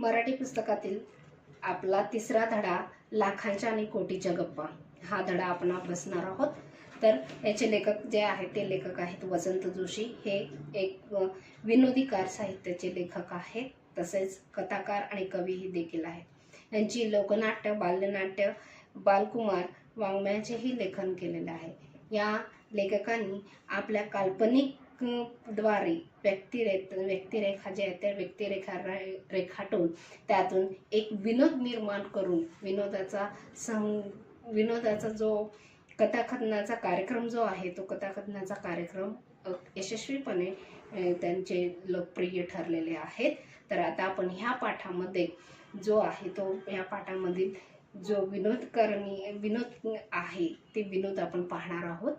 मराठी पुस्तकातील आपला तिसरा धडा लाखांच्या आणि कोटीच्या गप्पा. हा धडा आपण अभ्यासणार आहोत. तर याचे लेखक जे आहेत ते लेखक आहेत वसंत जोशी. हे एक विनोदीकार साहित्याचे लेखक आहेत. तसेच कथाकार आणि कवीही देखील आहेत. यांची लोकनाट्य बाल्यनाट्य बालकुमार वाङ्मयाचेही लेखन केलेलं आहे. या लेखकांनी आपल्या काल्पनिक द्वारे व्यक्तिरे म्हणजे व्यक्तिरेखा जे आहे त्या व्यक्तिरेखा रे- रेखाटून त्यातून एक विनोद निर्माण करून विनोदाचा सं विनोदाचा जो कथाकथनाचा कार्यक्रम जो आहे तो कथाकथनाचा कार्यक्रम यशस्वीपणे त्यांचे लोकप्रिय ठरलेले आहेत. तर आता आपण ह्या पाठामध्ये जो आहे तो या पाठामधील जो विनोद करणी विनोद आहे ते विनोद आपण पाहणार आहोत.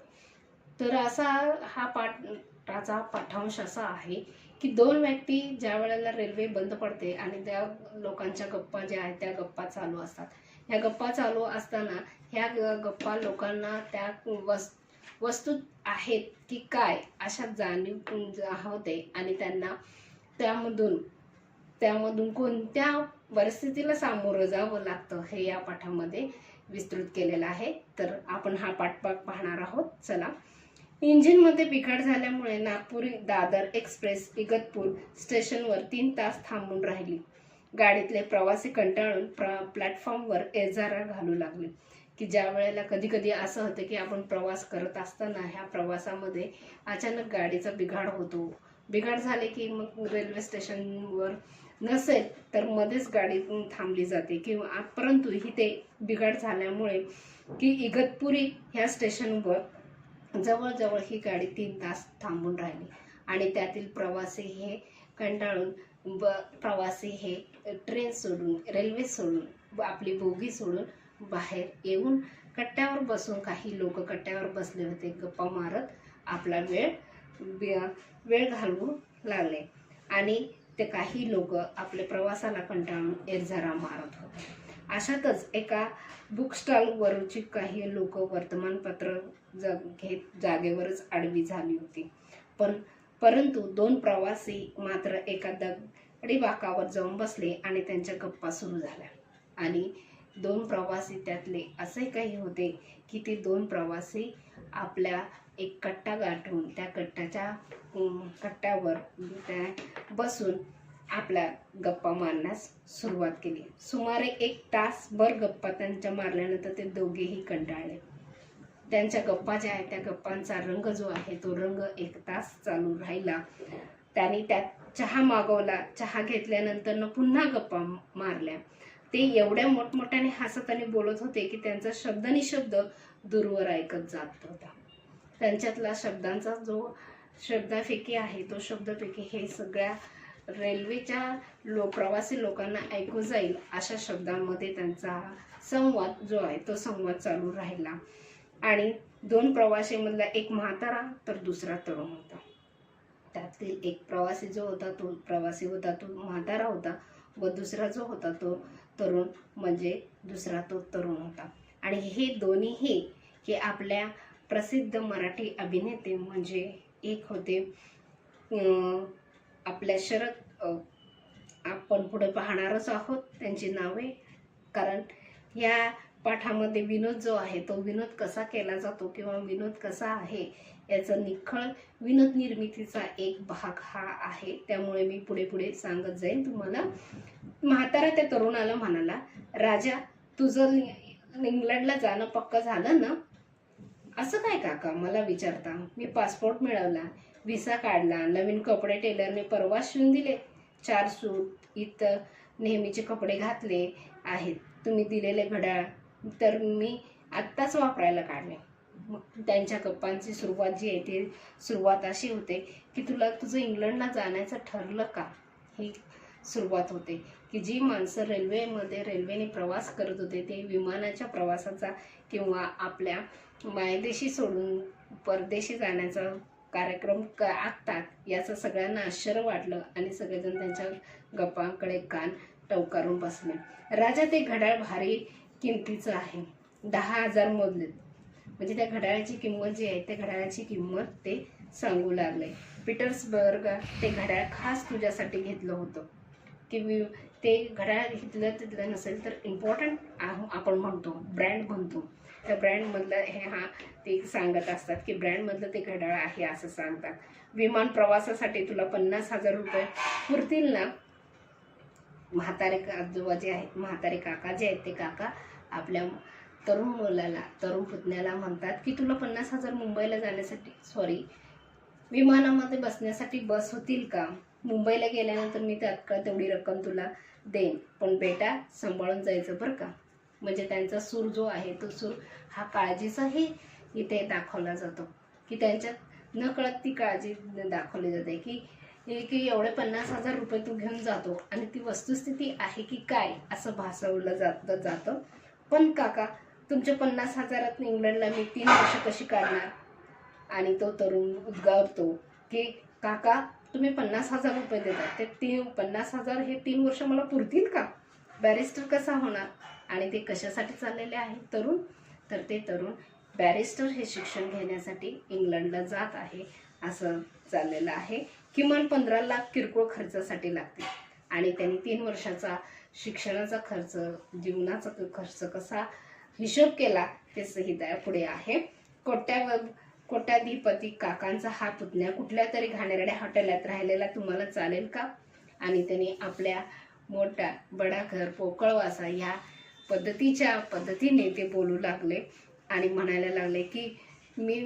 तर असा हा पाठ पाठाचा पाठांश असा आहे की दोन व्यक्ती ज्या वेळेला रेल्वे बंद पडते आणि त्या लोकांच्या गप्पा ज्या आहेत त्या गप्पा चालू असतात. ह्या गप्पा चालू असताना ह्या ग- गप्पा लोकांना त्या वस वस्तू आहेत की काय अशा जाणीव होते आणि त्यांना त्यामधून त्यामधून कोणत्या परिस्थितीला सामोरं जावं लागतं हे या पाठामध्ये विस्तृत केलेलं आहे. तर आपण हा पाठभाग पाहणार आहोत. चला इंजिनमध्ये बिघाड झाल्यामुळे नागपुरी दादर एक्सप्रेस इगतपूर स्टेशनवर तीन तास थांबून राहिली. गाडीतले प्रवासी कंटाळून प्र प्लॅटफॉर्मवर एजारा घालू लागले. की ज्या वेळेला कधी कधी असं होतं की आपण प्रवास करत असताना ह्या प्रवासामध्ये अचानक गाडीचा बिघाड होतो. बिघाड झाले की मग रेल्वे स्टेशनवर नसेल तर मध्येच गाडी थांबली जाते. किंवा परंतु इथे बिघाड झाल्यामुळे की इगतपुरी ह्या स्टेशनवर जवळजवळ ही गाडी तीन तास थांबून राहिली. आणि त्यातील प्रवासी हे कंटाळून ब प्रवासी हे ट्रेन सोडून रेल्वे सोडून आपली बोगी सोडून बाहेर येऊन कट्ट्यावर बसून काही लोक कट्ट्यावर बसले होते. गप्पा मारत आपला वेळ वेळ घालवू लागले. आणि ते काही लोक आपल्या प्रवासाला कंटाळून एरझारा मारत होते. अशातच एका बुक स्टॉलवरची काही लोक वर्तमानपत्र ज घेत जागेवरच आडवी झाली होती. पण परंतु दोन प्रवासी मात्र एका दगडी बाकावर जाऊन बसले आणि त्यांच्या गप्पा सुरू झाल्या. आणि दोन प्रवासी त्यातले असे काही होते की ते दोन प्रवासी आपल्या एक कट्टा गाठून त्या कट्ट्याच्या कट्ट्यावर त्या बसून आपल्या गप्पा मारण्यास सुरुवात केली. सुमारे एक तासभर गप्पा त्यांच्या मारल्यानंतर ते दोघेही कंटाळले. त्यांच्या गप्पा ज्या आहेत त्या गप्पांचा रंग जो आहे तो रंग एक तास चालू राहिला. त्यांनी त्यात चहा मागवला. चहा घेतल्यानंतर पुन्हा गप्पा मारल्या. ते एवढ्या मोठमोठ्याने हसत आणि बोलत होते की त्यांचा शब्दनिशब्द दूरवर ऐकत जात होता. त्यांच्यातला शब्दांचा जो शब्दाफेकी आहे तो शब्दफेकी हे सगळ्या रेल्वेच्या लो प्रवासी लोकांना ऐकू जाईल अशा शब्दांमध्ये त्यांचा संवाद जो आहे तो संवाद चालू राहिला. आणि दोन प्रवासीमधला एक म्हातारा तर दुसरा तरुण होता. त्यातील एक प्रवासी जो होता तो प्रवासी होता तो म्हातारा होता व दुसरा जो होता तो तरुण म्हणजे दुसरा तो तरुण होता. आणि हे दोन्हीही हे आपल्या प्रसिद्ध मराठी अभिनेते म्हणजे एक होते आपल्या शरद आपण पुढे पाहणारच आहोत त्यांची नावे. कारण या पाठामध्ये विनोद जो आहे तो विनोद कसा केला जातो किंवा विनोद कसा आहे याचा निखळ विनोद निर्मितीचा एक भाग हा आहे. त्यामुळे मी पुढे पुढे सांगत जाईन तुम्हाला. म्हातारा त्या तरुणाला म्हणाला राजा तुझं इंग्लंडला जाणं पक्क झालं ना असं काय काका? मला विचारता. मी पासपोर्ट मिळवला. विसा काढला. नवीन कपडे टेलरने परवा शिवून दिले. चार सूट इतर नेहमीचे कपडे घातले आहेत. तुम्ही दिलेले घड्याळ तर मी आत्ताच वापरायला काढले. मग त्यांच्या गप्पांची सुरुवात जी आहे ती सुरुवात अशी होते की तुला तुझं इंग्लंडला जाण्याचं ठरलं का? ही सुरुवात होते की जी माणसं रेल्वेमध्ये रेल्वेने प्रवास करत होते ते विमानाच्या प्रवासाचा किंवा आपल्या मायदेशी सोडून परदेशी जाण्याचा कार्यक्रम क आखतात याचं सगळ्यांना आश्चर्य वाटलं आणि सगळेजण त्यांच्या गप्पांकडे कान टवकारून बसले. राजा ते घड्याळ भारी किमतीचं आहे. दहा हजार मोजलेत म्हणजे त्या घड्याळाची किंमत जी आहे त्या घड्याळाची किंमत ते सांगू लागले. पीटर्सबर्ग ते घड्याळ खास तुझ्यासाठी घेतलं होतं. की ते घड्याळ घेतलं तिथलं नसेल तर इम्पॉर्टंट आपण म्हणतो ब्रँड म्हणतो त्या ब्रँडमधलं हे हा ते सांगत असतात की ब्रँडमधलं ते घड्याळ आहे असं सांगतात. विमान प्रवासासाठी तुला पन्नास हजार रुपये पुरतील ना? म्हातारे आजोबा जे आहेत म्हातारे काका जे आहेत ते काका आपल्या तरुण मुलाला तरुण पुतण्याला म्हणतात की तुला पन्नास हजार मुंबईला जाण्यासाठी सॉरी विमानामध्ये बसण्यासाठी बस होतील का? मुंबईला गेल्यानंतर मी तात्काळ तेवढी रक्कम तुला देईन. पण बेटा सांभाळून जायचं बरं का? म्हणजे त्यांचा सूर जो आहे तो सूर हा काळजीचाही इथे दाखवला जातो. की त्यांच्यात नकळत ती काळजी दाखवली जाते की की एवढे पन्नास हजार रुपये तू घेऊन जातो आणि ती वस्तुस्थिती आहे की काय असं भासवलं जात जातं. पण काका तुमच्या पन्नास हजारात इंग्लंडला मी तीन वर्ष कशी काढणार? आणि तो तरुण उद्गारतो की काका तुम्ही पन्नास हजार रुपये देता ते तीन पन्नास हजार हे तीन वर्ष मला पुरतील का? बॅरिस्टर कसा होणार? आणि ते कशासाठी चाललेले आहे? तरुण? तर ते तरुण बॅरिस्टर हे शिक्षण घेण्यासाठी इंग्लंडला जात आहे असं चाललेलं आहे. किमान पंधरा लाख किरकोळ खर्चासाठी लागतील आणि त्यांनी तीन वर्षाचा शिक्षणाचा खर्च जीवनाचा खर्च कसा हिशोब केला ते संहिता पुढे आहे. कोट्या कोट्याधिपती काकांचा हा पुतण्या कुठल्या तरी घाणेरड्या हॉटेलात राहिलेला तुम्हाला चालेल का? आणि त्यांनी आपल्या मोठ्या बडा घर पोकळवासा ह्या पद्धतीच्या पद्धतीने ते बोलू लागले आणि म्हणायला लागले की मी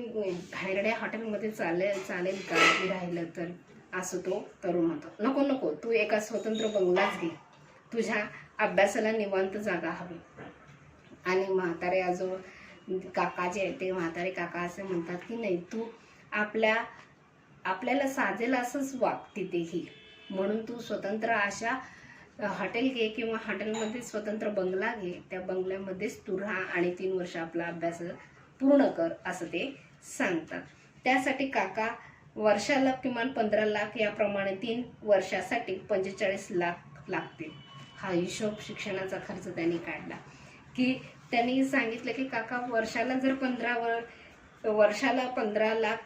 घाणेरड्या हॉटेलमध्ये चालेल चालेल का? मी राहिलं तर. असं तो तरुण होतो. नको नको तू एका स्वतंत्र बंगलाच घे. तुझ्या अभ्यासाला निवांत जागा हवी. आणि म्हातारे आजो काका जे आहेत ते म्हातारे काका असे म्हणतात की नाही तू आपल्या आपल्याला साजेल असंच वाग तिथेही म्हणून तू स्वतंत्र अशा हॉटेल घे किंवा हॉटेलमध्ये स्वतंत्र बंगला घे त्या बंगल्यामध्येच तू राहा आणि तीन वर्ष आपला अभ्यास पूर्ण कर असं ते सांगतात. त्यासाठी काका वर्षाला किमान पंधरा लाख याप्रमाणे तीन वर्षासाठी पंचेचाळीस लाख लागतील. हा हिशोब शिक्षणाचा खर्च त्यांनी काढला. की त्यांनी सांगितलं की काका वर्षाला जर पंधरा वर वर्षाला पंधरा लाख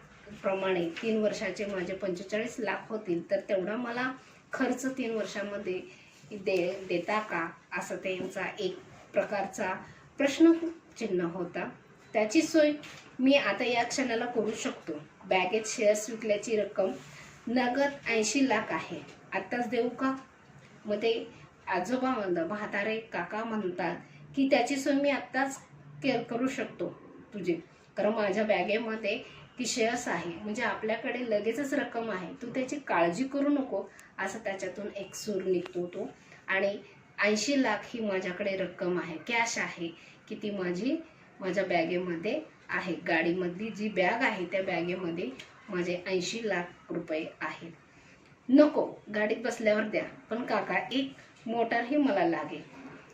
प्रमाणे तीन वर्षाचे माझे पंचेचाळीस लाख होतील तर तेवढा मला खर्च तीन वर्षामध्ये दे देता का? असं त्यांचा एक प्रकारचा प्रश्नचिन्ह होता. त्याची सोय मी आता या क्षणाला करू शकतो. बॅगेत शेअर्स विकल्याची रक्कम नगद ऐंशी लाख आहे. आत्ताच देऊ का? मग ते आजोबा म्हणलं म्हातारे काका म्हणतात की त्याची सोय मी आत्ताच के करू शकतो तुझे. कारण माझ्या बॅगेमध्ये ती आहे. म्हणजे आपल्याकडे लगेचच रक्कम आहे. तू त्याची काळजी करू नको असं त्याच्यातून एक सूर निघतो तो. आणि ऐंशी लाख ही माझ्याकडे रक्कम आहे. कॅश आहे की ती माझी माझ्या बॅगेमध्ये आहे. गाडीमधली जी बॅग आहे त्या बॅगेमध्ये माझे ऐंशी लाख रुपये आहेत. नको गाडीत बसल्यावर द्या. पण काका एक मोटारही मला लागेल.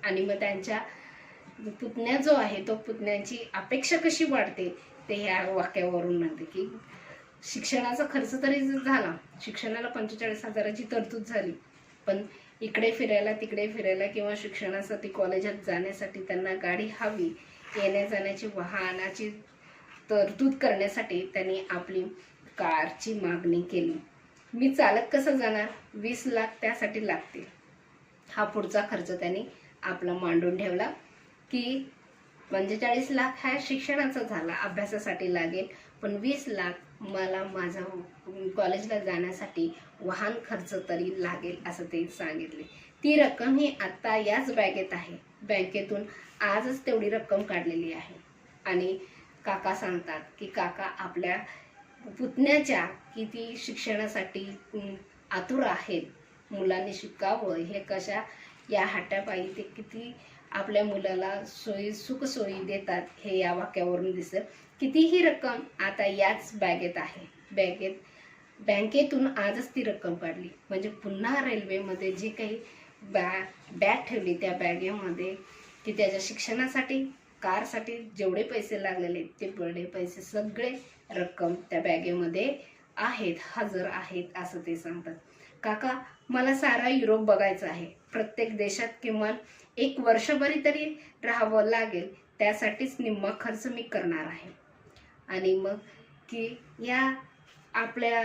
आणि मग त्यांच्या पुतण्या जो आहे तो पुतण्यांची अपेक्षा कशी वाढते? ते ह्या वाक्यावरून म्हणते की शिक्षणाचा खर्च तरी झाला. शिक्षणाला पंचेचाळीस हजाराची तरतूद झाली. पण इकडे फिरायला तिकडे फिरायला किंवा शिक्षणासाठी कॉलेजात जाण्यासाठी त्यांना गाडी हवी. येण्या जाण्याची वाहनाची तरतूद करण्यासाठी त्यांनी आपली कारची मागणी केली. मी चालत कसं जाणार? वीस लाख त्यासाठी लागतील. हा पुढचा खर्च त्यांनी आपला मांडून ठेवला की म्हणजे पंचेचाळीस लाख हा शिक्षणाचा झाला अभ्यासासाठी लागेल. पण वीस लाख मला माझा कॉलेजला जाण्यासाठी वाहन खर्च तरी लागेल असं ते सांगितले. ती रक्कम ही आत्ता याच बँकेत आहे. बँकेतून आजच तेवढी रक्कम काढलेली आहे. आणि काका सांगतात की काका आपल्या पुतण्याच्या किती शिक्षणासाठी आतुर आहेत. मुलांनी शिकावं. हे कशा या हाट्यापायी ते किती आपल्या मुलाला सोयी सुखसोयी देतात हे या वाक्यावरून दिसत. कितीही रक्कम आता याच बॅगेत आहे. बॅगेत बँकेतून आजच ती रक्कम काढली. म्हणजे पुन्हा रेल्वेमध्ये जी काही बॅ बॅग ठेवली त्या बॅगेमध्ये की त्याच्या शिक्षणासाठी कारसाठी जेवढे पैसे लागलेले ते तेवढे पैसे सगळे रक्कम त्या बॅगेमध्ये आहेत हजर आहेत असं ते सांगतात. काका मला सारा युरोप बघायचा आहे. प्रत्येक देशात किमान एक वर्षभरी तरी राहावं लागेल त्यासाठीच निम्मा खर्च मी करणार आहे. आणि मग की या आपल्या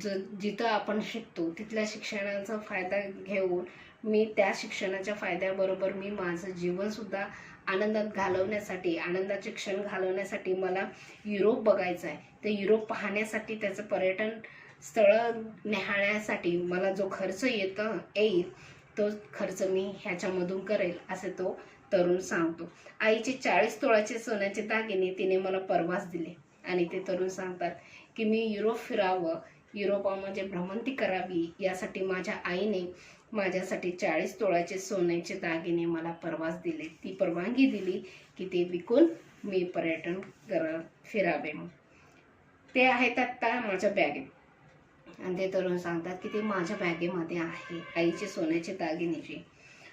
ज जिथं आपण शिकतो तिथल्या शिक्षणाचा फायदा घेऊन मी त्या शिक्षणाच्या फायद्याबरोबर मी माझं जीवनसुद्धा आनंदात घालवण्यासाठी आनंदाचे क्षण घालवण्यासाठी मला युरोप बघायचा आहे. ते युरोप पाहण्यासाठी त्याचं पर्यटन स्थळं न्याहाळण्यासाठी मला जो खर्च येतं येईल तो खर्च मी ह्याच्यामधून करेल असे तो तरुण सांगतो. आईचे चाळीस तोळाचे सोन्याचे दागिने तिने मला परवाच दिले. आणि ते तरुण सांगतात की मी युरोप फिरावं युरोपामध्ये भ्रमंती करावी यासाठी माझ्या आईने माझ्यासाठी चाळीस तोळाचे सोन्याचे दागिने मला परवाच दिले. ती परवानगी दिली की ते विकून मी पर्यटन कर फिरावे. ते आहेत आत्ता माझ्या बॅगेत. आणि ते तरुण सांगतात की ते माझ्या बॅगेमध्ये आहे. आईचे सोन्याचे दागिनेचे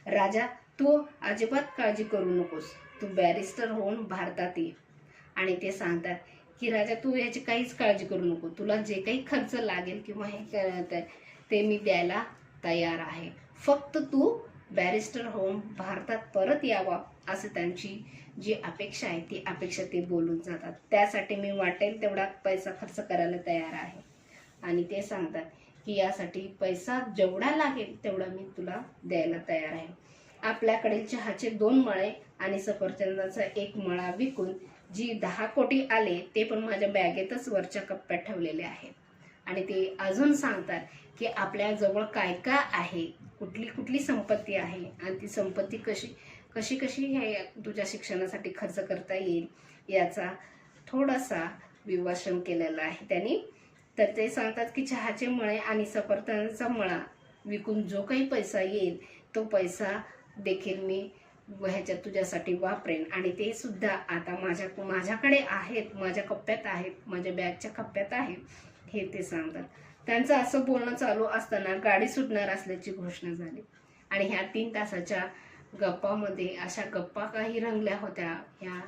राजा तू अजिबात काळजी करू नकोस. तू बॅरिस्टर होऊन भारतात ये. आणि ते सांगतात की राजा तू याची काहीच काळजी करू नको. तुला जे काही खर्च लागेल किंवा हे क- ते मी द्यायला तयार आहे. फक्त तू बॅरिस्टर होऊन भारतात परत यावा असं त्यांची जी अपेक्षा आहे ती अपेक्षा ते बोलून जातात. त्यासाठी मी वाटेल तेवढा पैसा खर्च करायला तयार आहे. आणि ते सांगतात की यासाठी पैसा जेवढा लागेल तेवढा मी तुला द्यायला तयार आहे. आपल्याकडील चहाचे दोन मळे आणि सफरचंदाचा एक मळा विकून जी दहा कोटी आले ते पण माझ्या बॅगेतच वरच्या कप्प्यात ठेवलेले आहेत आणि ते अजून सांगतात की आपल्याजवळ काय काय आहे कुठली कुठली संपत्ती आहे आणि ती संपत्ती कशी कशी कशी हे तुझ्या शिक्षणासाठी खर्च करता येईल याचा थोडासा विवासन केलेला आहे त्यांनी. तर ते सांगतात की चहाचे मळे आणि सफरचंदाचा मळा. विकून जो काही पैसा येईल तो पैसा देखील मी ह्याच्यात तुझ्यासाठी वापरेन. आणि ते सुद्धा आता माझ्या माझ्याकडे आहेत माझ्या कप्प्यात आहेत माझ्या बॅगच्या कप्प्यात आहेत हे ते सांगतात. त्यांचं असं बोलणं चालू असताना गाडी सुटणार असल्याची घोषणा झाली. आणि ह्या तीन तासाच्या गप्पामध्ये अशा गप्पा काही रंगल्या होत्या. ह्या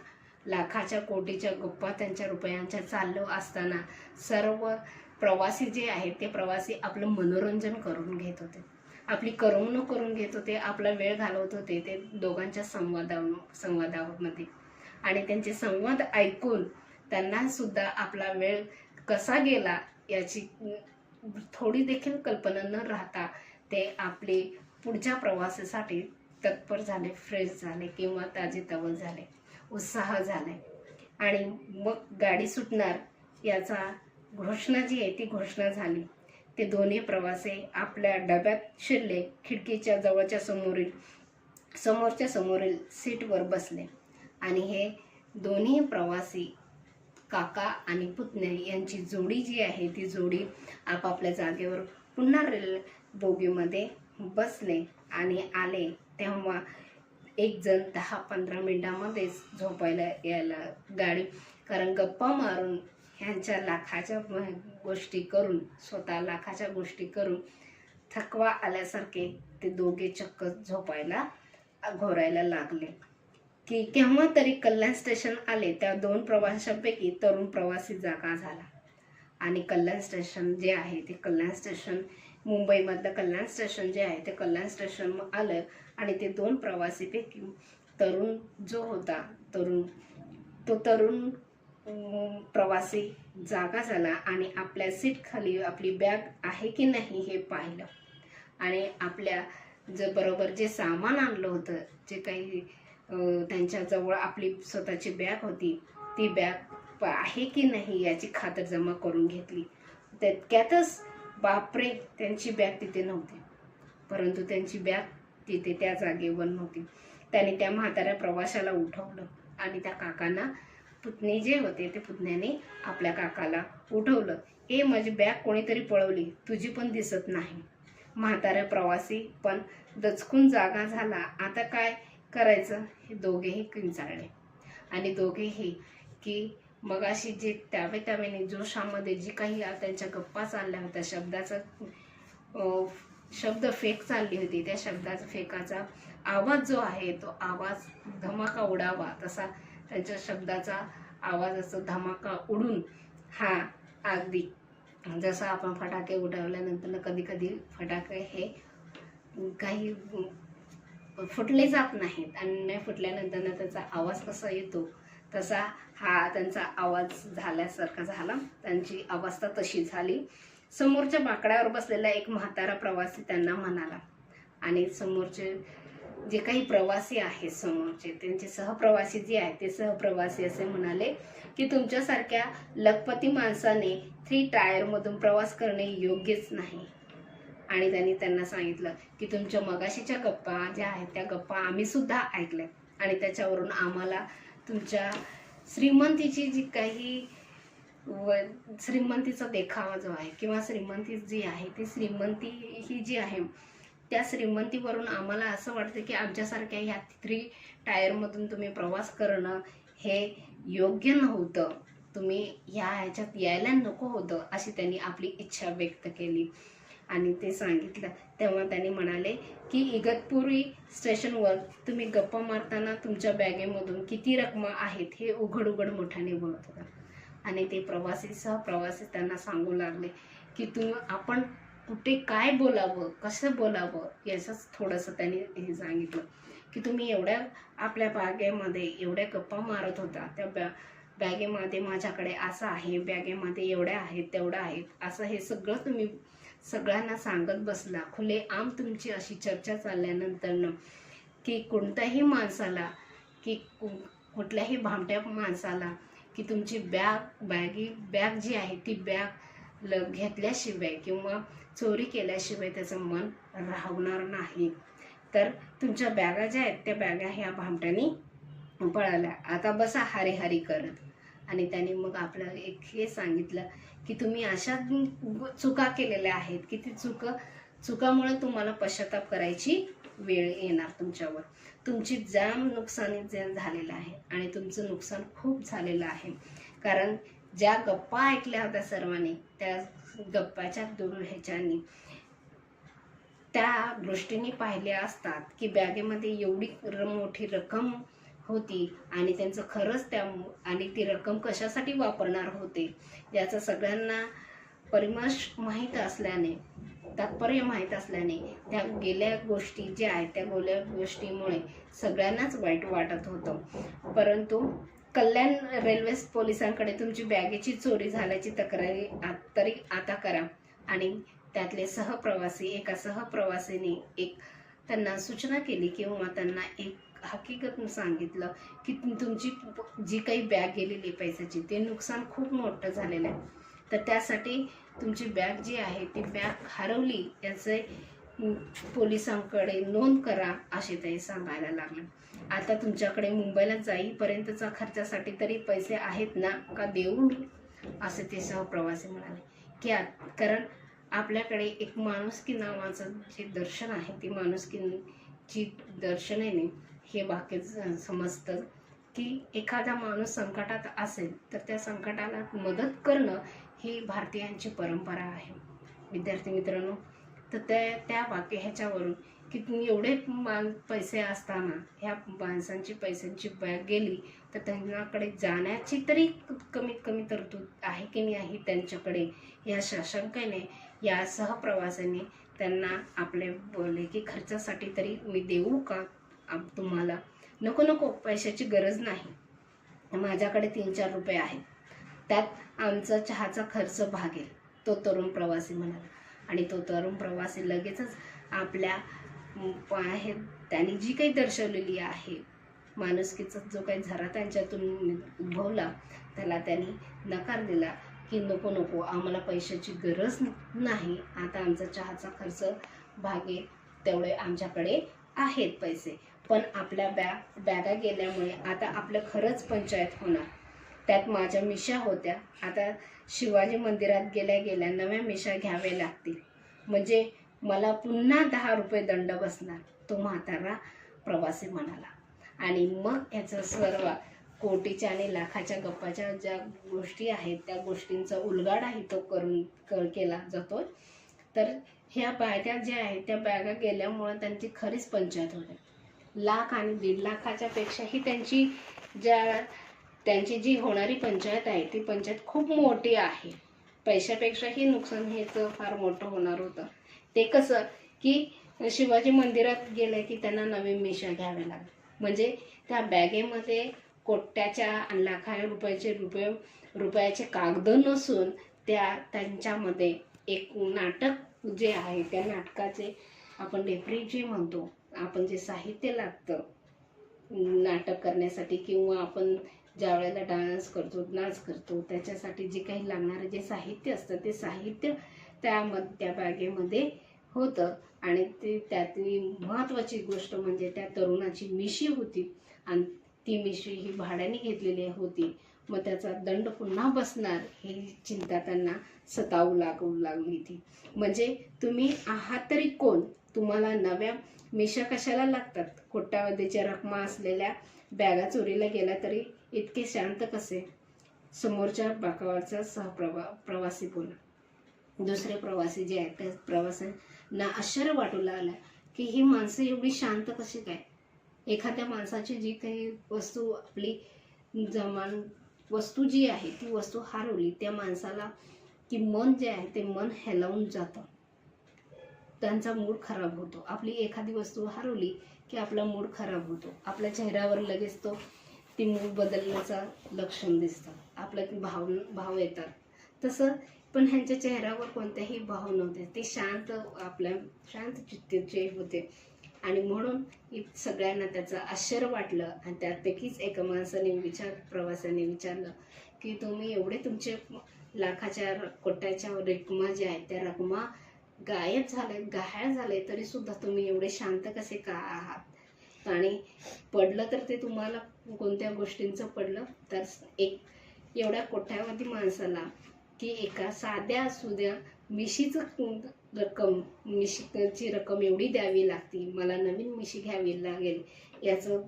लाखाच्या कोटीच्या गप्पा त्यांच्या रुपयांच्या चाललो असताना सर्व प्रवासी जे आहेत ते प्रवासी आपलं मनोरंजन करून घेत होते. आपली करमणूक करून घेत होते आपला वेळ घालवत होते ते दोघांच्या संवादा संवादामध्ये. आणि त्यांचे संवाद ऐकून त्यांनासुद्धा आपला वेळ कसा गेला याची थोडी देखील कल्पना न राहता ते आपले पुढच्या प्रवासासाठी तत्पर झाले फ्रेश झाले किंवा ताजेतवान झाले. उत्साह झालाय. आणि मग गाडी सुटणार याचा घोषणा जी आहे ती घोषणा झाली. ते दोन्ही प्रवासी आपल्या डब्यात शिरले खिडकीच्या जवळच्या समोरील समोरच्या समोरील सीटवर बसले. आणि हे दोन्ही प्रवासी काका आणि पुतणे यांची जोडी जी आहे ती जोडी आपापल्या जागेवर पुन्हा रेल बोगीमध्ये बसले आणि आले. तेव्हा एक जण दहा पंधरा मिनटामध्येच झोपायला यायला गाडी. कारण गप्पा मारून ह्यांच्या लाखाच्या गोष्टी करून स्वतः लाखाच्या गोष्टी करून थकवा आल्यासारखे ते दोघे चक्क झोपायला घोरायला लागले. की केव्हा तरी कल्याण स्टेशन आले त्या दोन प्रवाशांपैकी तरुण प्रवासी जागा झाला. आणि कल्याण स्टेशन जे आहे ते कल्याण स्टेशन मुंबईमधलं कल्याण स्टेशन जे आहे ते कल्याण स्टेशन आलं आणि ते दोन प्रवासीपैकी तरुण जो होता तरुण तो तरुण प्रवासी जागा झाला आणि आपल्या सीट खाली आपली बॅग आहे की नाही हे पाहिलं. आणि आपल्या जे बरोबर जे सामान आणलं होतं जे काही अं, त्यांच्याजवळ आपली स्वतःची बॅग होती ती बॅग आहे की नाही याची खातरजमा करून घेतली. तितक्यातच बापरे त्यांची बॅग तिथे नव्हती. परंतु त्यांची बॅग तिथे त्या जागेवर नव्हती. त्याने त्या म्हाताऱ्या प्रवाशाला उठवलं आणि त्या काकांना पुतणे जे होते ते पुतण्याने आपल्या काकाला उठवलं. ए माझी बॅग कोणीतरी पळवली तुझी पण दिसत नाही. म्हाताऱ्या प्रवासी पण दचकून जागा झाला. आता काय करायचं? हे दोघेही किंचाळले. आणि दोघेही की मगाशी जे त्या त्यावेने e जोशामध्ये जी काही त्यांच्या गप्पा चालल्या होत्या शब्दाचा अं, शब्द फेक चालली होती त्या शब्दाचा फेकाचा आवाज जो आहे तो आवाज धमाका उडावा तसा त्यांच्या शब्दाचा आवाज धमाका उडून हा अगदी जसं आपण फटाके उडवल्यानंतर कधी कधी फटाके हे काही फुटले जात नाहीत आणि फुटल्यानंतर त्याचा आवाज कसा येतो तसा हा त्यांचा आवाज झाल्यासारखा झाला. त्यांची अवस्था तशी झाली. समोरच्या बाकड्यावर बसलेला एक म्हातारा प्रवासी त्यांना म्हणाला आणि समोरचे जे काही प्रवासी आहेत समोरचे त्यांचे सहप्रवासी जे आहेत ते सहप्रवासी असे म्हणाले की तुमच्यासारख्या लखपती माणसाने थ्री टायरमधून प्रवास करणे योग्यच नाही. आणि त्यांनी त्यांना सांगितलं की तुमच्या मगाशीच्या गप्पा ज्या आहेत त्या गप्पा आम्ही सुद्धा ऐकल्या आणि त्याच्यावरून आम्हाला तुमच्या श्रीमंतीची जी काही व श्रीमंतीचा देखावा जो आहे किंवा श्रीमंती जी आहे ती श्रीमंती ही जी आहे त्या श्रीमंतीवरून आम्हाला असं वाटतं की आमच्यासारख्या ह्या थ्री टायरमधून तुम्ही प्रवास करणं हे योग्य नव्हतं. तुम्ही ह्या ह्याच्यात यायला नको होतं अशी त्यांनी आपली इच्छा व्यक्त केली. आणि ते सांगितलं. तेव्हा त्यांनी म्हणाले की इगतपुरी स्टेशनवर तुम्ही गप्पा मारताना तुमच्या बॅगेमधून किती रकमा आहेत हे उघड उघड मोठ्याने बोलत होता. आणि ते प्रवासी सहप्रवासी त्यांना सांगू लागले की तुम आपण कुठे काय बोलावं कसं बोलावं याचंच थोडंसं त्यांनी हे सांगितलं की तुम्ही एवढ्या आपल्या बॅगेमध्ये एवढ्या गप्पा मारत होता. त्या बॅ बॅगेमध्ये माझ्याकडे असं आहे बॅगेमध्ये एवढ्या आहेत तेवढ्या आहेत असं हे सगळं तुम्ही सगळ्यांना सांगत बसला. खुले आम तुमची अशी चर्चा चालल्यानंतरनं की कोणत्याही माणसाला की कु- कुठल्याही भामट्या माणसाला की तुमची बॅग बॅगी बॅग जी आहे ती बॅग ल घेतल्याशिवाय किंवा चोरी केल्याशिवाय त्याचं मन राहणार नाही. तर तुमच्या बॅगा ज्या आहेत त्या बॅगा ह्या भामट्यानी पळाल्या. आता बसा हारी करत. आणि त्याने मग आपलं एक हे सांगितलं की तुम्ही अशा चुका केलेल्या आहेत की ती चुक चुकामुळे तुम्हाला पश्चाताप करायची वेळ येणार तुमच्यावर. तुमची जाम नुकसानी जे झालेलं आहे आणि तुमचं नुकसान खूप झालेलं आहे. कारण ज्या गप्पा ऐकल्या होत्या सर्वांनी त्या गप्पाच्या दूर ह्याच्यानी त्या दृष्टीने पाहिले असतात की बॅगेमध्ये एवढी र मोठी रक्कम होती आणि त्यांचं खरंच त्या आणि ती रक्कम कशासाठी वापरणार होते याचं सगळ्यांना परिमाश माहीत असल्याने तात्पर्य माहीत असल्याने त्या गेल्या गोष्टी ज्या आहेत त्या गेल्या गोष्टीमुळे सगळ्यांनाच वाईट वाटत होतं. परंतु कल्याण रेल्वे पोलिसांकडे तुमची बॅगेची चोरी झाल्याची तक्रारी आ- तरी आता करा. आणि त्यातले सहप्रवासी एका सहप्रवासीने एक त्यांना सूचना केली किंवा त्यांना एक हकीकत सांगितलं की तुमची जी काही बॅग गेलेली पैशाची ते नुकसान खूप मोठं झालेलं आहे. तर त्यासाठी तुमची बॅग जी आहे ती बॅग हरवली याचे पोलिसांकडे नोंद करा असे ते सांगायला लागले. आता तुमच्याकडे मुंबईला जाईपर्यंतचा खर्चासाठी तरी पैसे आहेत ना का देऊ असे ते सहप्रवासी म्हणाले. की कारण आपल्याकडे एक माणुसकी नावाचं जे दर्शन आहे ती माणुसकीची दर्शनाने हे वाक्य समजतं की एखादा माणूस संकटात असेल तर त्या संकटाला मदत करणं ही भारतीयांची परंपरा आहे. विद्यार्थी मित्रांनो तर त्या त्या वाक्य ह्याच्यावरून की तुम्ही एवढे मान पैसे असताना ह्या माणसांची पैशांची बॅग गेली तर त्यांच्याकडे जाण्याची तरी कमीत कमी तरतूद आहे की नाही त्यांच्याकडे? या शशंकेने या सहप्रवासाने त्यांना आपले बोलले की खर्चासाठी तरी मी देऊ का? तुम्हाला नको नको पैशाची गरज नाही. माझ्याकडे तीन चार रुपये आहेत. त्यात आमचा चहाचा खर्च भागेल. तो तरुण प्रवासी म्हणाला आणि तो तरुण प्रवासी लगेचच आपल्या आहे त्यांनी जी काही दर्शवलेली आहे माणुसकीचा जो काही झरा त्यांच्यातून उद्भवला त्याला त्यांनी नकार दिला की नको नको आम्हाला पैशाची गरज नाही. आता आमचा चहाचा खर्च भागेल. तेवढे आमच्याकडे आहेत पैसे. पण आपल्या बॅग बॅगा गेल्यामुळे आता आपलं खरंच पंचायत होणार. त्यात माझ्या मिशा होत्या. आता शिवाजी मंदिरात गेल्या गेल्या नव्या मिशा घ्याव्या लागतील. म्हणजे मला पुन्हा दहा रुपये दंड बसणार तो म्हातारा प्रवासी म्हणाला. आणि मग याचं सर्व कोटीच्या आणि लाखाच्या गप्पाच्या ज्या गोष्टी आहेत त्या गोष्टींचा उलगाडाही तो करून क केला जातो तर ह्या बॅगा ज्या आहेत त्या बॅगा गेल्यामुळं त्यांची खरीच पंचायत होते. लाख आणि दीड लाखाच्या पेक्षाही त्यांची ज्या त्यांची जी होणारी पंचायत आहे ती पंचायत खूप मोठी आहे. पैशापेक्षाही नुकसान हेचं फार मोठं होणार होतं. ते कसं की शिवाजी मंदिरात गेले की त्यांना नवीन मिशा घ्याव्या लागल्या म्हणजे त्या बॅगेमध्ये कोट्याच्या आणि लाखा रुपयाचे रुपये रुपयाचे कागद नसून त्या त्यांच्यामध्ये एक नाटक जे आहे त्या नाटकाचे आपण डेपरी जे म्हणतो आपण जे साहित्य लागतं नाटक करण्यासाठी किंवा आपण ज्या वेळेला डान्स करतो नाच करतो त्याच्यासाठी जे काही लागणारं जे साहित्य असतं ते साहित्य त्यामध्ये त्या बॅगेमध्ये होतं. आणि ते त्यातली महत्त्वाची गोष्ट म्हणजे त्या तरुणाची मिशी होती. आणि ती मिशी ही भाड्याने घेतलेली होती. मग त्याचा दंड पुन्हा बसणार ही चिंता त्यांना सतावू लागू लागली ती म्हणजे तुम्ही आहात तरी कोण? तुम्हाला नव्या मिशा कशाला लागतात? कोट्यावधीच्या रकमा असलेल्या बॅगा चोरीला गेल्या तरी इतके शांत कसे? समोरच्या बाकावरचा सहप्रवा प्रवासी बोला. दुसरे प्रवासी जे आहेत त्या प्रवाशांना आश्चर्य वाटू लागलं की ही माणसं एवढी शांत कशी काय? एखाद्या माणसाची जी काही वस्तू आपली जमान वस्तू जी आहे ती वस्तू हरवली त्या माणसाला की मन जे आहे ते मन हेलावून जातं. त्यांचा मूड खराब होतो. आपली एखादी वस्तू हरवली की आपला मूड खराब होतो. आपल्या चेहऱ्यावर लगेच तो ती मूड बदलण्याचा लक्षण दिसतं. आपल्या भाव भाव येतात. तसं पण ह्यांच्या चेहऱ्यावर कोणत्याही भाव नव्हते. ते शांत आपल्या शांत चित्तेचे होते आणि म्हणून सगळ्यांना त्याचं आश्चर्य वाटलं आणि त्यापैकीच एका माणसाने विचार प्रवासाने विचारलं की तुम्ही एवढे तुमचे लाखाच्या कोट्याच्या रकमा ज्या आहेत त्या रकमा गायब झाले गहाळ झाले तरी सुद्धा तुम्ही एवढे शांत कसे का आहात? आणि पडलं तर ते तुम्हाला कोणत्या गोष्टींचं पडलं? तर एक एवढ्या कोट्यावधी माणसाला की एका साध्या सुद्या मिशीचं रक्कम मिशीची रक्कम एवढी द्यावी लागती. मला नवीन मिशी घ्यावी लागेल. याचं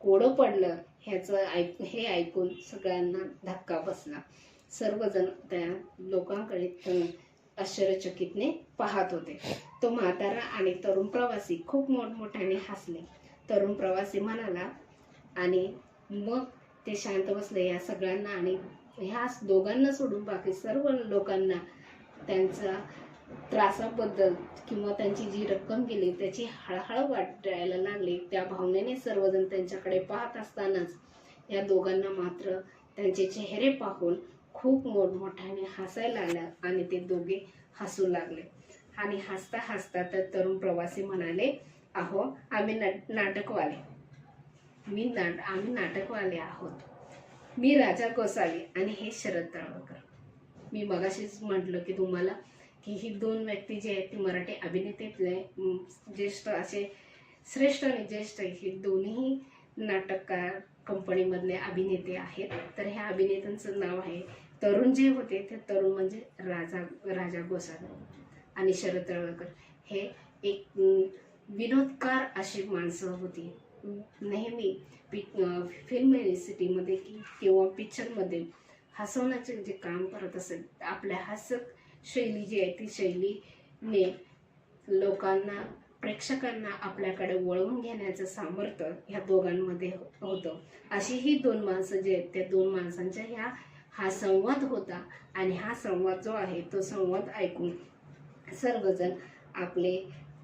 कोडं पडलं ह्याचं ऐक हे ऐकून सगळ्यांना धक्का बसला. सर्वजण त्या लोकांकडे आश्चर्यचकितने पाहत होते. तो म्हातारा आणि तरुण प्रवासी खूप मोठमोठ्याने हसले. तरुण प्रवासी म्हणाला आणि मग ते शांत बसले या सगळ्यांना आणि ह्या दोघांना सोडून बाकी सर्व लोकांना त्यांचा त्रासाबद्दल किंवा त्यांची जी रक्कम गेली त्याची हळहळ वाटायला लागली. त्या भावनेने सर्वजण त्यांच्याकडे पाहत असतानाच या दोघांना मात्र त्यांचे चेहरे पाहून खूप मोठमोठ्याने हसायला लागल्या आणि ते दोघे हसू लागले. आणि हसता हसता तर तरुण प्रवासी म्हणाले अहो आम्ही नट नाटकवाले. मी नाट आम्ही नाटकवाले आहोत. मी राजा गोसावी आणि हे शरद तळवकर. मी मगाशीच म्हटलं की तुम्हाला की ही दोन व्यक्ती जी आहेत ती मराठी अभिनेतेतले ज्येष्ठ असे श्रेष्ठ आणि ज्येष्ठ हे दोन्ही नाटककार कंपनीमधले अभिनेते आहेत. तर ह्या अभिनेत्यांचं नाव आहे तरुण जे होते ते तरुण म्हणजे राजा राजा गोसावी आणि शरद तळवळकर. हे एक विनोदकार अशी माणसं होती. नेहमी पि फिल्म सिटीमध्ये किंवा पिक्चरमध्ये हसवण्याचे जे काम करत असेल आपल्या हास्य शैली जी आहे ती शैलीने लोकांना प्रेक्षकांना आपल्याकडे वळवून घेण्याचं सामर्थ्य ह्या दोघांमध्ये होतं. अशी ही दोन माणसं जे आहेत त्या दोन माणसांच्या ह्या हा संवाद होता आणि हा संवाद जो आहे तो संवाद ऐकून सर्वजण आपले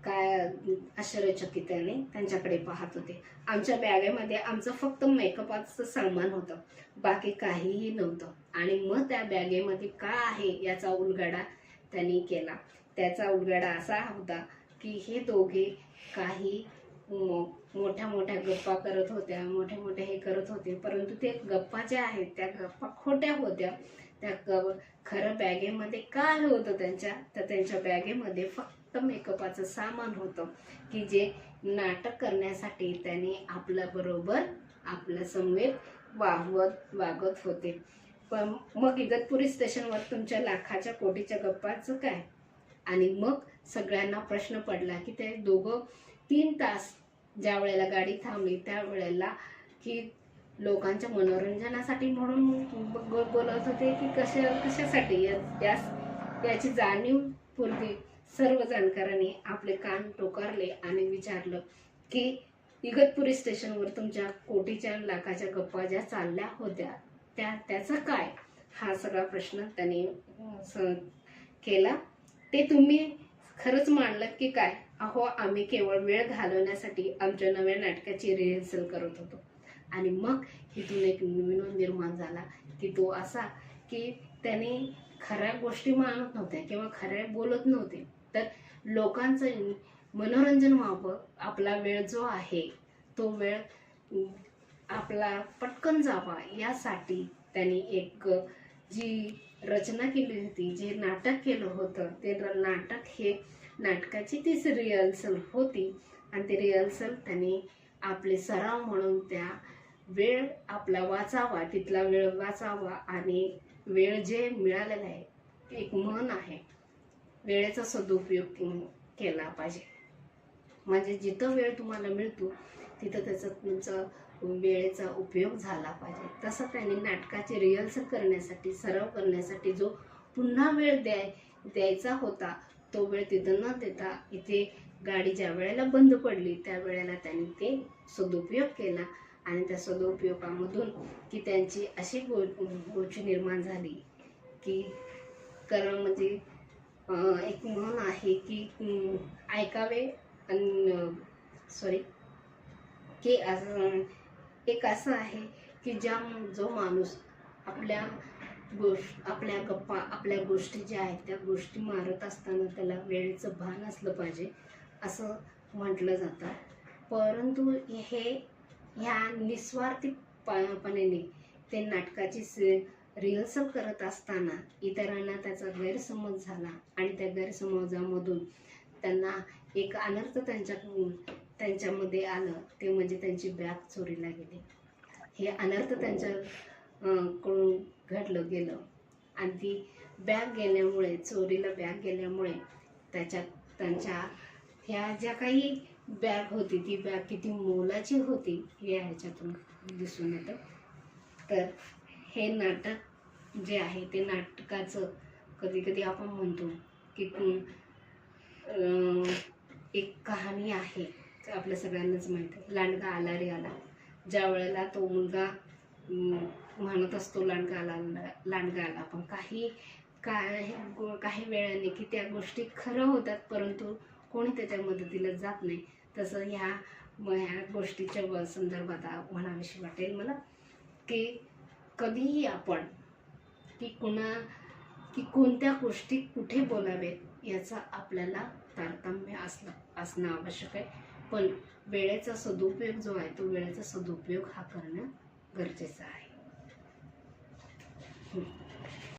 काय आश्चर्यचकिताने त्यांच्याकडे पाहत होते. आमच्या बॅगेमध्ये आमचं फक्त मेकअपाचं सामान होतं. बाकी काहीही नव्हतं. आणि मग त्या बॅगेमध्ये का आहे याचा उलगडा त्यांनी केला. त्याचा उलगडा असा होता की हे दोघे काही मो- मोठ्या मोठ्या गप्पा करत होत्या मोठे मोठे हे करत होते. परंतु ते गप्पा ज्या आहेत त्या गप्पा खोट्या होत्या. त्या ग खरं बॅगेमध्ये काय होतं त्यांच्या? तर त्यांच्या बॅगेमध्ये फक्त मेकअपाचं सामान होतं की जे नाटक करण्यासाठी त्याने आपल्याबरोबर आपल्या समवेत वाहवत वागत होते. पण मग इगतपुरी स्टेशनवर तुमच्या लाखाच्या कोटीच्या गप्पाचं काय? आणि मग सगळ्यांना प्रश्न पडला की ते दोघं तीन तास ज्या वेळेला गाडी थांबली त्या वेळेला की लोकांच्या मनोरंजनासाठी म्हणून बोलत होते की कशा कशासाठी? या- यास याची जाणीवपूर्वी सर्व जाणकारांनी आपले कान टोकारले आणि विचारलं की इगतपुरी स्टेशनवर तुमच्या कोटीच्या लाखाच्या गप्पा ज्या चालल्या होत्या त्या त्याचं काय? हा सगळा प्रश्न त्यांनी केला. ते तुम्ही खरंच मांडलं की काय? अहो आम्ही केवळ वेळ घालवण्यासाठी आमच्या नव्या नाटकाची रिहर्सल करत होतो. आणि मग इथून एक विनोद निर्माण झाला की तो असा की त्याने खऱ्या गोष्टी मानत नव्हत्या किंवा खऱ्या बोलत नव्हते. तर लोकांचं मनोरंजन व्हावं आपला वेळ जो आहे तो वेळ आपला पटकन जावा यासाठी त्यांनी एक जी रचना केली होती जे नाटक केलं होतं ते र- नाटक हे नाटकाची तीच रिहर्सल होती. आणि ते रिहर्सल त्यांनी आपले सराव म्हणून त्या वेळ आपला वाचावा तिथला वेळ वाचावा आणि वेळ जे मिळालेला आहे एक मन आहे. वेळेचा सदुपयोग केला पाहिजे. म्हणजे जिथं वेळ तुम्हाला मिळतो तिथं त्याचा तुमचा वेळेचा उपयोग झाला पाहिजे. तसं त्यांनी नाटकाची रिहर्सल करण्यासाठी सराव करण्यासाठी जो पुन्हा वेळ द्याय द्यायचा होता तो वेळ तिथं न देता इथे गाडी ज्या वेळेला बंद पडली त्या वेळेला त्यांनी ते सदुपयोग केला. आणि त्या सदुपयोगामधून की त्यांची अशी गो गोष्ट निर्माण झाली की कारण म्हणजे एक म्हण आहे की ऐकावे आणि सॉरी की एक असं आहे की ज्या जो माणूस आपल्या गोष्ट आपल्या गप्पा आपल्या गोष्टी ज्या आहेत त्या गोष्टी मारत असताना त्याला वेळेचं भान असलं पाहिजे असं म्हटलं जातं. परंतु हे ह्या निस्वार्थीपणाने ते नाटकाची रिहर्सल करत असताना इतरांना त्याचा गैरसमज झाला आणि त्या गैरसमजामधून त्यांना एक अनर्थ त्यांच्याकडून त्यांच्यामध्ये आलं. ते म्हणजे त्यांची बॅग चोरीला गेली. हे अनर्थ त्यांच्या कडून घडलं गेलं. आणि ती बॅग गेल्यामुळे चोरीला बॅग गेल्यामुळे त्याच्यात त्यांच्या ह्या ज्या काही बॅग होती ती बॅग किती मोलाची होती हे ह्याच्यातून दिसून येतं. तर हे नाटक जे आहे ते नाटकाचं कधी कधी आपण म्हणतो की अं, एक कहाणी आहे आपल्या सगळ्यांनाच माहीत आहे. लांडगा आला रे आला. ज्या वेळेला तो मुलगा म्हणत असतो लांडगा आला लांडगा आला. पण काही काही काही वेळाने की त्या गोष्टी खरं होतात परंतु कोणी त्याच्या मदतीला जात नाही. तसं ह्या म- ह्या गोष्टीच्या संदर्भात म्हणाविषयी म्हणावीशी वाटेल मला की कधीही आपण की कुणा की कोणत्या गोष्टी कुठे बोलावेत याचा आपल्याला तारतम्य असणं असणं आवश्यक आहे. पण वेळेचा सदुपयोग जो आहे तो वेळेचा सदुपयोग हा करणं गरजेचं आहे.